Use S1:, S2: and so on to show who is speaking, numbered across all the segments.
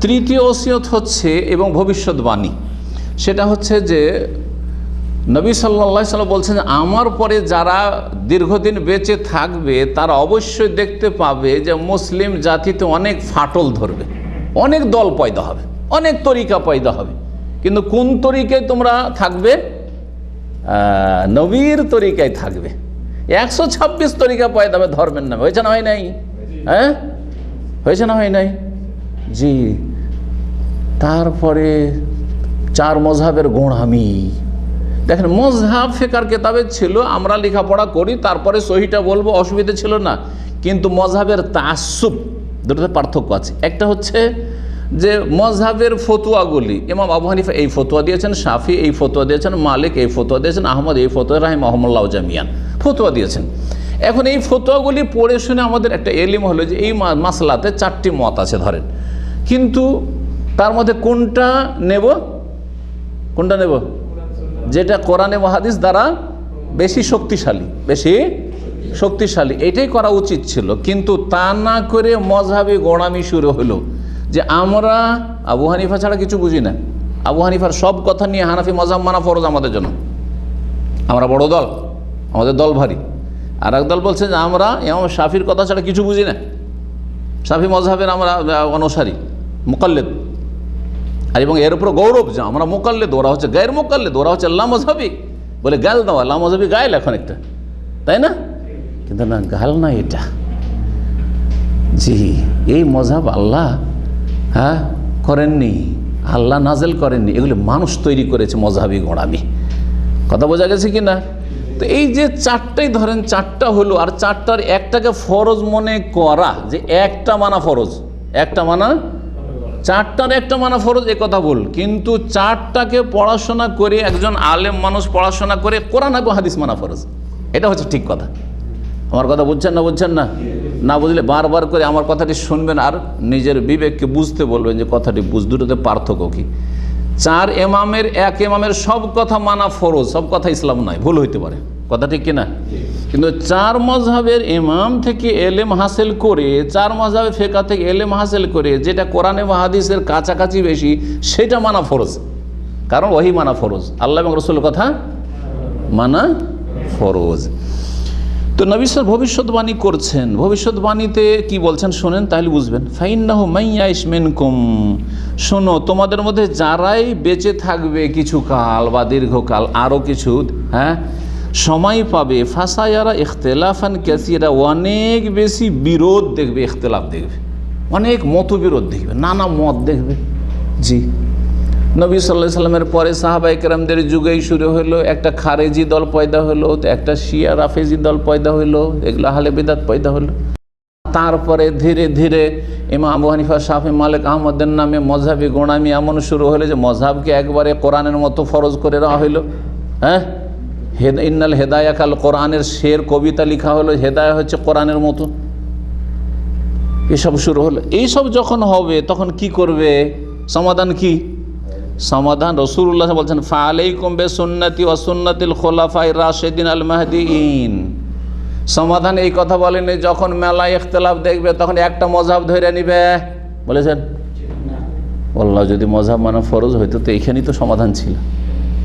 S1: তৃতীয় ওসিয়ত হচ্ছে এবং ভবিষ্যৎবাণী। সেটা হচ্ছে যে, নবী সাল্লা সাল্লাম বলছেন, আমার পরে যারা দীর্ঘদিন বেঁচে থাকবে, তারা অবশ্যই দেখতে পাবে যে মুসলিম জাতিতে অনেক ফাটল ধরবে, অনেক দল পয়দা হবে, অনেক তরিকা পয়দা হবে। কিন্তু কোন তরিকায় তোমরা থাকবে? নবীর তরিকায় থাকবে। একশো ছাব্বিশ তরিকা পয়দা হবে ধর্মের নামে হয়েছে না হয় নাই? হ্যাঁ? হয়েছে না হয় নাই? জি। তারপরে চার মজহাবের গোড়ামি দেখেন, মজহাব, ফেকার কেতাবে ছিল, আমরা লেখাপড়া করি, তারপরে সহিটা বলব, অসুবিধা ছিল না। কিন্তু মজহাবের তাসুব দুটোতে পার্থক্য আছে। একটা হচ্ছে যে মজহাবের ফতুয়াগুলি, ইমাম আবু হানিফা এই ফতুয়া দিয়েছেন, শাফি এই ফতুয়া দিয়েছেন, মালিক এই ফতুয়া দিয়েছেন, আহমদ এই ফতুয়া রাহিম আহমল্লাহ জামিয়ান ফতুয়া দিয়েছেন। এখন এই ফতুয়াগুলি পড়ে শুনে আমাদের একটা এলিম হলো যে এই মাসলাতে চারটি মত আছে ধরেন। কিন্তু তার মধ্যে কোনটা নেব? কোনটা নেব? যেটা কোরআনে মহাদিস দ্বারা বেশি শক্তিশালী বেশি শক্তিশালী। এটাই করা উচিত ছিল। কিন্তু তা না করে মজহাবে গোড়ামি শুরু হলো যে আমরা আবু হানিফা ছাড়া কিছু বুঝি না। আবু হানিফার সব কথা নিয়ে হানাফি মজাব মানা ফরজ আমাদের জন্য। আমরা বড় দল, আমাদের দল ভারী। আর এক দল বলছে যে আমরা এমন শাফির কথা ছাড়া কিছু বুঝি না। শাফি মজহাবের আমরা অনুসারী, মোকাল্লেদ। আর এবং এর উপর গৌরব যে আমরা মোকাল্লে ওরা হচ্ছে গায়ের মোকাল্লেদ ওরা হচ্ছে, আল্লাহ মজহাবি। বলে গাল দাও আল্লাহ মজহাবি গায়েল এখন একটা। তাই না? কিন্তু না, গাল না এটা। জি, এই মজাব আল্লাহ হ্যাঁ করেননি, আল্লাহ নাজেল করেননি। এগুলি মানুষ তৈরি করেছে মজাবি গোড়ামি কথা বোঝা গেছে কি না? তো এই যে চারটাই ধরেন, চারটা হলো, আর চারটার একটাকে ফরজ মনে করা, যে একটা মানা ফরজ, একটা মানা চারটার একটা মানা ফরজ এ কথা বল। কিন্তু চারটাকে পড়াশোনা করে একজন আলেম মানুষ পড়াশোনা করে কোরআন এবং হাদিস মানা ফরজ। এটা হচ্ছে ঠিক কথা। আমার কথা বুঝছেন না বুঝছেন না? না বুঝলে বারবার করে আমার কথাটি শুনবেন আর নিজের বিবেককে বুঝতে বলবেন যে কথাটি বুঝ, দুটোতে পার্থক্য কী? চার এমামের এক এমামের সব কথা মানা ফরজ, সব কথা ইসলাম নয়, ভুল হইতে পারে। কথা ঠিক কিনা? কিন্তু চার মজহাবের ইমাম থেকে এলেম হাসিল করে, চার মজহাবের ফেকা থেকে এলেম হাসিল করে, যেটা কোরআনে হাদিসের কাছাকাছি বেশি, সেটা মানা ফরজ। কারণ ওহি মানা ফরজ। আল্লাহ এবং রসুলের কথা মানা ফরজ। তো নবী স্যার ভবিষ্যৎবাণী করছেন। ভবিষ্যৎবাণীতে কি বলছেন শোনেন, তাহলে বুঝবেন। ফাইন্নাহু মাইয়া ইসমেনকুম শোনো, তোমাদের মধ্যে যারাই বেঁচে থাকবে কিছু কাল বা দীর্ঘকাল আরও কিছু হ্যাঁ সময় পাবে। ফাঁসায়ারা ইখতলাফান ক্যাসিয়ারা অনেক বেশি বিরোধ দেখবে, ইখতলাফ দেখবে। অনেক মতবিরোধ দেখবে, নানা মত দেখবে। জি। নবী সাল্লাহ সাল্লামের পরে সাহাবাই কেরামদের যুগেই শুরু হলো, একটা খারেজি দল পয়দা হলো, একটা শিয়া রাফেজি দল পয়দা হলো, এগুলো হালে বেদাত পয়দা হলো। তারপরে ধীরে ধীরে ইমা আবু হানিফা শাহি মালিক আহমদের নামে মজহাবি গোড়ামি এমন শুরু হলো যে মজহাবকে একবারে কোরআনের মতো ফরজ করে দেওয়া হইল হ্যাঁ? হেদ ইন্নাল হেদায়াকাল কোরআনের শের কবিতা লেখা হলো হেদায়া হচ্ছে কোরআনের মতো। এসব শুরু হলো। এইসব যখন হবে তখন কি করবে? সমাধান কি? সমাধান রসুল্লাহ বলছেন ফালেই কমবে সুন্নতি ও সুন্নতিল খোলাফাই রাশেদিন আল মাহদিন সমাধান এই কথা বলেনি যখন মেলায় ইখতলাফ দেখবে তখন একটা মজাব ধরে নিবে। বলেছেন? আল্লাহ যদি মজাব মানে ফরজ হইতো তো এইখানেই তো সমাধান ছিল।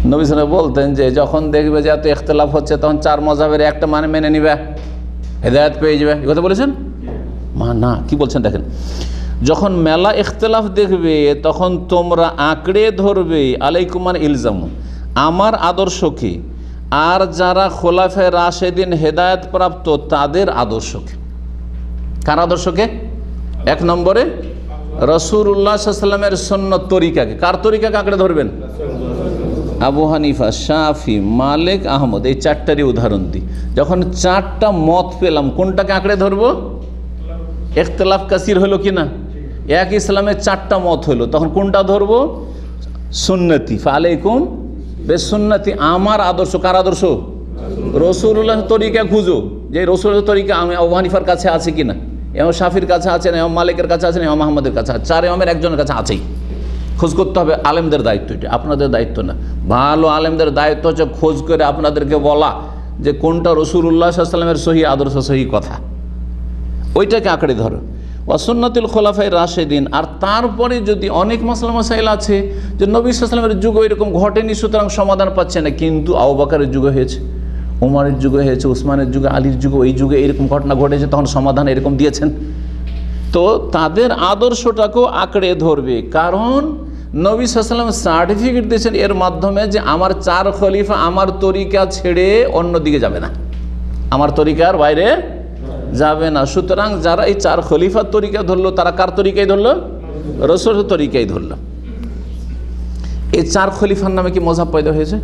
S1: নবী সাহেব বলতেন যে যখন দেখবে যে এত ইখতলাফ হচ্ছে, তখন চার মজাবের একটা মানে মেনে নিবে। হেদায়ত পেয়ে যাবে। এই কথা বলেছেন? মা, না, কি বলছেন দেখেন। যখন মেলা ইখতলাফ দেখবে, তখন তোমরা আঁকড়ে ধরবে আলাইকুমান ইলজাম। আমার আদর্শকে আর যারা খোলাফে রাশেদিন হেদায়ত প্রাপ্ত তাদের আদর্শকে কার আদর্শকে এক নম্বরে রসুল্লাহ সাল্লামের সন্ন্যত তরিকাকে। কার তরিকাকে আঁকড়ে ধরবেন? আবু হানিফা, শাফি, মালিক, আহমদ, এই চারটারই উদাহরণ দিই। যখন চারটা মত পেলাম, কোনটাকে আঁকড়ে ধরবো? এখতলাফ কাসির হলো কি না? এক ইসলামের চারটা মত হলো, তখন কোনটা ধরবো? সুন্নতি। ফালাইকুম বেশ সুন্নতি আমার আদর্শ, কার আদর্শ? রসুল্লাহ তরিকা খুঁজো। যে রসুল্লাহ তরিকা, আমি আবু হানিফার কাছে আছে কি না? এমন শাফির কাছে আছে না এমন মালিকের কাছে আছে না এমন আহমদের কাছে আছে, চার এমামের একজনের কাছে আছেই। খোঁজ করতে হবে আলেমদের দায়িত্ব এটা, আপনাদের দায়িত্ব না। ভালো আলেমদের দায়িত্ব হচ্ছে খোঁজ করে আপনাদেরকে বলা যে কোনটা রসুল্লাহ সাল্লামের সহি, আদর্শ সহি কথা। ওইটাকে আঁকড়ে ধরো। ওয়াসন্নাতুল খোলাফাই রাশেদিন, আর তারপরে যদি অনেক মশলা মশাইল আছে যে নবী সাল্লামের যুগে এরকম ঘটেনি, সুতরাং সমাধান পাচ্ছে না, কিন্তু আউবাকারের যুগে হয়েছে, উমারের যুগে হয়েছে, উসমানের যুগে, আলীর যুগে, ওই যুগে এরকম ঘটনা ঘটেছে, তখন সমাধান এরকম দিয়েছেন। তো তাদের আদর্শটাকেও আঁকড়ে ধরবে, কারণ নবী সাল্লাম সার্টিফিকেট দিয়েছেন এর মাধ্যমে যে আমার চার খলিফা আমার তরিকা ছেড়ে অন্য দিকে যাবে না। আমার তরিকার বাইরে যাবে না। সুতরাং যারা এই চার খলিফার তরিকা ধরলো, তারা কার তরিকায় ধরলো? রসুলের তরিকায় ধরলো। এই চার খলিফার নামে কি মজাব পয়দা হয়েছে?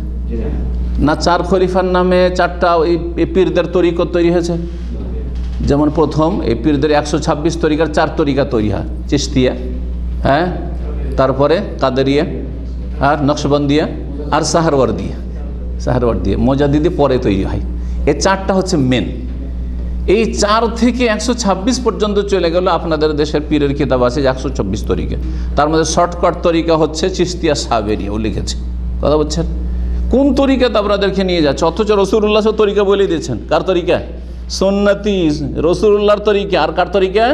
S1: না, চার খলিফার নামে চারটা ওই পীরদের তরিকত তৈরি হয়েছে? যেমন প্রথম, এই পীরদের একশো ছাব্বিশ তরিকার চার তরিকা তৈরি হয় চিস্তিয়া হ্যাঁ? তারপরে কাদেরিয়া আর নকশবন্দিয়া আর সাহারওয়ার দিয়ে সাহারওয়ার দিয়ে মোজাদিদি পরে তৈরি হয়। এই চারটা হচ্ছে মেন এই চার থেকে একশো ছাব্বিশ পর্যন্ত চলে গেল আপনাদের দেশের পীরের কিতাব আছে যে একশো চব্বিশ তরিকা। তার মধ্যে শর্টকাট তরিকা হচ্ছে চিস্তিয়া সাবেরিয়া, ও লিখেছে। কথা বলছেন? কোন তরিকাতে আপনাদেরকে নিয়ে যাচ্ছে? অথচ রসুল্লাহ তরিকা বলে দিয়েছেন। কার তরিকা? সন্ন্যতি রসুল্লাহর তরিকা। আর কার তরিকা?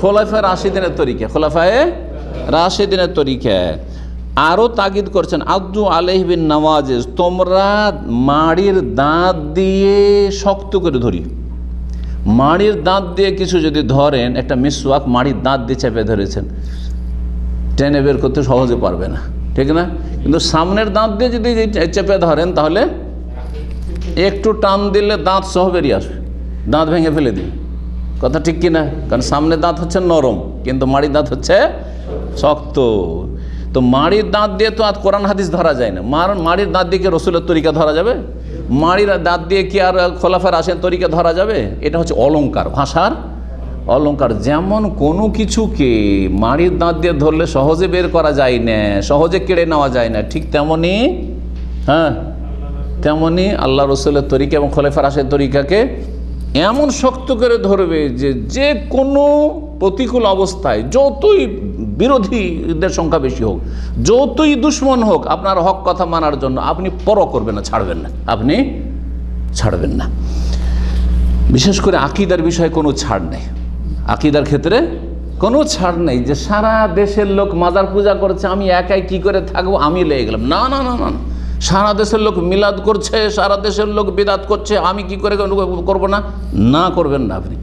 S1: খোলাফায় রাশিদিনের তরিকা। খোলাফায় রাশিদিনের তরিকা আরও তাগিদ করছেন, আব্দু আলহবিন নওয়াজেজ, তোমরা মাড়ির দাঁত দিয়ে শক্ত করে ধরি মাড়ির দাঁত দিয়ে কিছু যদি ধরেন, একটা মিসওয়াক মাড়ির দাঁত দিয়ে চেপে ধরেছেন, টেনে বের করতে সহজে পারবে না, ঠিক না? কিন্তু সামনের দাঁত দিয়ে যদি চেপে ধরেন, তাহলে একটু টান দিলে দাঁত সহ বেরিয়ে আসবে। দাঁত ভেঙে ফেলে দিন কথা ঠিক কি না কারণ সামনে দাঁত হচ্ছে নরম, কিন্তু মাড়ির দাঁত হচ্ছে শক্ত। তো মাড়ির দাঁত দিয়ে তো আর কোরআন হাদিস ধরা যায় না। মার মাড়ির দাঁত দিয়ে কি রসুলের তরিকা ধরা যাবে? মাড়ির দাঁত দিয়ে কি আর খোলাফার আসেন তরিকা ধরা যাবে? এটা হচ্ছে অলঙ্কার ভাষার অলংকার। যেমন কোনো কিছুকে মাড়ির দাঁত দিয়ে ধরলে সহজে বের করা যায় না, সহজে কেড়ে নেওয়া যায় না, ঠিক তেমনই হ্যাঁ তেমনই আল্লাহ রসুলের তরিকা এবং খলেফার আসের তরিকাকে এমন শক্ত করে ধরবে যে যে কোনো প্রতিকূল অবস্থায় যতই বিরোধীদের সংখ্যা বেশি হোক, যতই দুশ্মন হোক, আপনার হক কথা মানার জন্য আপনি পর করবেন না, ছাড়বেন না, আপনি ছাড়বেন না। বিশেষ করে আকিদার বিষয়ে কোনো ছাড় নেই। আকিদার ক্ষেত্রে কোনো ছাড় নেই যে সারা দেশের লোক মাজার পূজা করছে, আমি একাই কি করে থাকব, আমি লেগে গেলাম। না না না না। সারা দেশের লোক মিলাদ করছে, সারা দেশের লোক বিদাত করছে, আমি কি করে করব না? না করবেন না আপনি।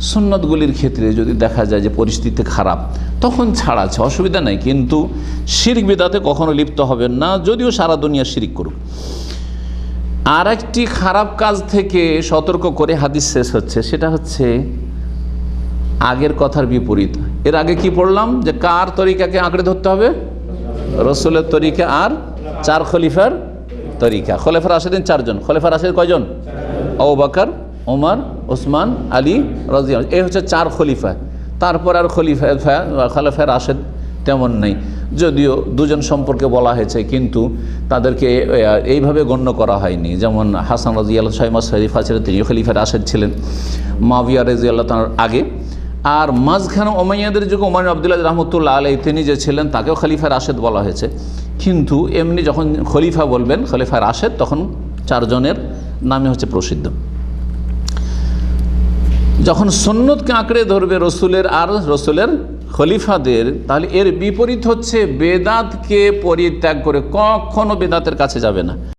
S1: সুন্নতগুলির ক্ষেত্রে যদি দেখা যায় যে পরিস্থিতি খারাপ, তখন ছাড় আছে, অসুবিধা নাই। কিন্তু শিরিক বিদাতে কখনো লিপ্ত হবেন না, যদিও সারা দুনিয়া শিরিক করুক। আর একটি খারাপ কাজ থেকে সতর্ক করে হাদিস শেষ হচ্ছে, সেটা হচ্ছে আগের কথার বিপরীত। এর আগে কি পড়লাম? যে কার তরিকাকে আঁকড়ে ধরতে হবে? রসুলের তরিকা আর চার খলিফার তরিকা। খলিফার আসেদিন চারজন। খলেফার আসেদ কয়জন? বাকার ওমর ওসমান আলী রাজিয়া এই হচ্ছে চার খলিফা। তারপর আর খলিফা খলিফার আসেদ তেমন নেই। যদিও দুজন সম্পর্কে বলা হয়েছে, কিন্তু তাদেরকে এইভাবে গণ্য করা হয়নি। যেমন হাসান রাজি আল্লাহ সাইমা শরীফা ছিলেন তিনি খলিফার আসেদ ছিলেন মাবিয়া রাজি আল্লাহ তার আগে। আর মাঝখানে ওমাইয়াদের যুগে ওমান আবদুল্লাহ রহমতুল্লাহ আলাই তিনি যে ছিলেন, তাকেও খলিফা রাশেদ বলা হয়েছে। কিন্তু এমনি যখন খলিফা বলবেন, খলিফা রাশেদ, তখন চারজনের নামে হচ্ছে প্রসিদ্ধ। যখন সন্ন্যতকে আঁকড়ে ধরবে রসুলের আর রসুলের খলিফাদের, তাহলে এর বিপরীত হচ্ছে বেদাতকে পরিত্যাগ করে কখনো বেদাতের কাছে যাবে না।